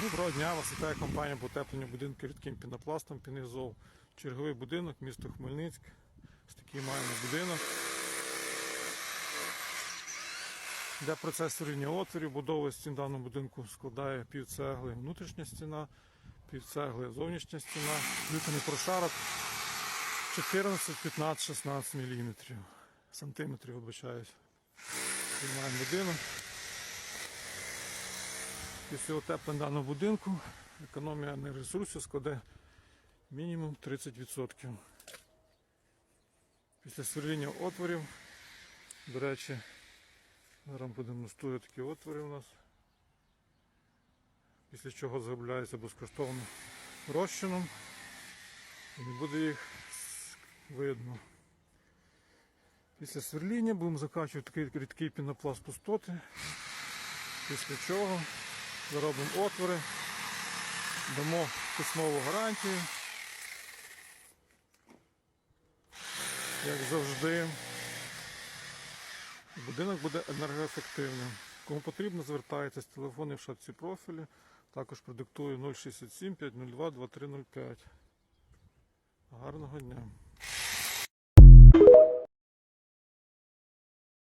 Доброго дня, вас вітає компанія по утепленню будинку рідким пінопластом Пінезол. Черговий будинок, місто Хмельницьк. Ось такий маємо будинок. Для процесу рівня отворів будови стін даного будинку складає пів цегли внутрішня стіна, пів цегли зовнішня стіна, лютаний прошарок 14, 15, 16 мм. Сантиметрів, вибачаюсь. Знімаємо будинок. Після утеплення даного будинку економія енергоресурсів складе мінімум 30%. Після сверління отворів, до речі, зараз продемонструю такі отвори у нас. Після чого заробляється безкоштовно розчином і не буде їх видно. Після сверління будемо закачувати такий рідкий пінопласт пустоти. Після чого заробимо отвори, дамо письмову гарантію. Як завжди, будинок буде енергоефективним. Кому потрібно, звертайтесь, телефони в шапці профілю. Також продиктую 067 502 2305. Гарного дня!